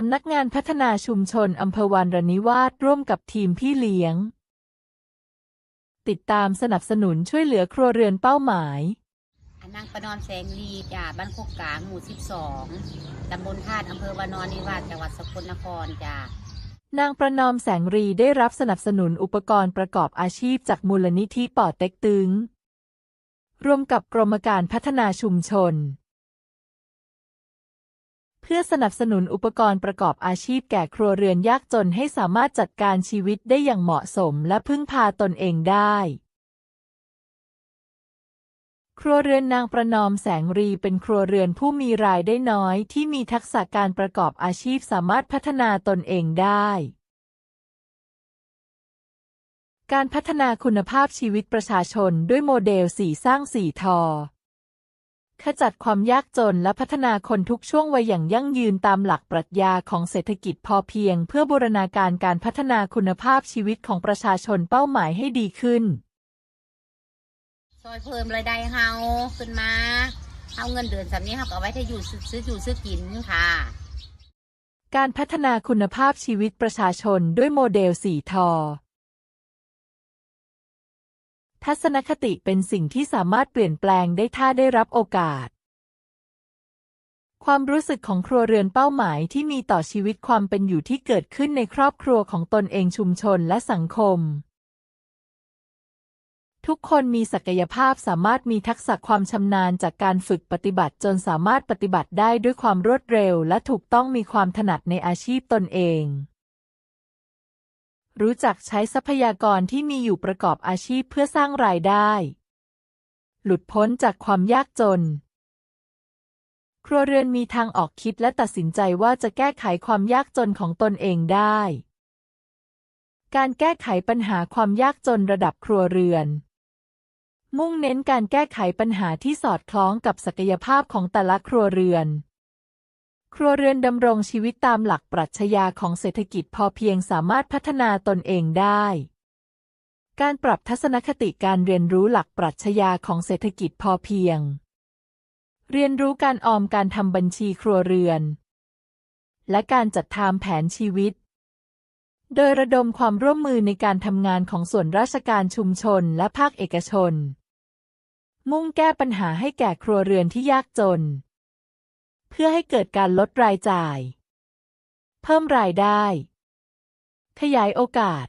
สำนักงานพัฒนาชุมชนอำเภอวานรนิวาสร่วมกับทีมพี่เลี้ยง ติดตามสนับสนุนช่วยเหลือครัวเรือนเป้าหมายอันนางประนอมแสงลีจ้าบ้านโคกกลางหมู่ 12 ตำบลธาตุอำเภอวานอนนิวาสจังหวัดสกลนครจ้านางประนอมแสงรีได้รับสนับสนุนอุปกรณ์ประกอบอาชีพจากมูลนิธิป่อเต็กตึง ร่วมกับกรมการพัฒนาชุมชนเพื่อสนับสนุนอุปกรณ์ประกอบอาชีพแก่ครัวเรือนยากจนให้สามารถจัดการชีวิตได้อย่างเหมาะสมและพึ่งพาตนเองได้ ครัวเรือนนางประนอมแสงรีเป็นครัวเรือนผู้มีรายได้น้อยที่มีทักษะการประกอบอาชีพสามารถพัฒนาตนเองได้ การพัฒนาคุณภาพชีวิตประชาชนด้วยโมเดลสีสร้างสีทอ ขจัดความยากจนและพัฒนาคนทุกช่วงวัยอย่างยั่งยืนตามหลักปรัชญาของเศรษฐกิจพอเพียง เพื่อบูรณาการการพัฒนาคุณภาพชีวิตของประชาชนเป้าหมายให้ดีขึ้นซอยเพิ่มรายได้เฮาขึ้นมาเอาเงินเดือนสำนี้เฮาก็เอาไว้ถ้าอยู่ซื้อซื้ออยู่ซื้อกินค่ะ การพัฒนาคุณภาพชีวิตประชาชนด้วยโมเดลสีทอ ทัศนคติเป็นสิ่งที่สามารถเปลี่ยนแปลงได้ถ้าได้รับโอกาส ความรู้สึกของครัวเรือนเป้าหมายที่มีต่อชีวิตความเป็นอยู่ที่เกิดขึ้นในครอบครัวของตนเองชุมชนและสังคม ทุกคนมีศักยภาพสามารถมีทักษะความชำนาญจากการฝึกปฏิบัติจนสามารถปฏิบัติได้ด้วยความรวดเร็ว และถูกต้องมีความถนัดในอาชีพตนเอง รู้จักใช้ทรัพยากรที่มีอยู่ประกอบอาชีพเพื่อสร้างรายได้ หลุดพ้นจากความยากจน ครัวเรือนมีทางออกคิดและตัดสินใจว่าจะแก้ไขความยากจนของตนเองได้ การแก้ไขปัญหาความยากจนระดับครัวเรือน มุ่งเน้นการแก้ไขปัญหาที่สอดคล้องกับศักยภาพของแต่ละครัวเรือน ครัวเรือนดำรงชีวิตตามหลักปรัชญาของเศรษฐกิจพอเพียงสามารถพัฒนาตนเองได้ การปรับทัศนคติการเรียนรู้หลักปรัชญาของเศรษฐกิจพอเพียง เรียนรู้การออมการทำบัญชีครัวเรือน และการจัดทำแผนชีวิต โดยระดมความร่วมมือในการทำงานของส่วนราชการชุมชนและภาคเอกชน มุ่งแก้ปัญหาให้แก่ครัวเรือนที่ยากจน เพื่อให้เกิดการลดรายจ่าย เพิ่มรายได้ ขยายโอกาส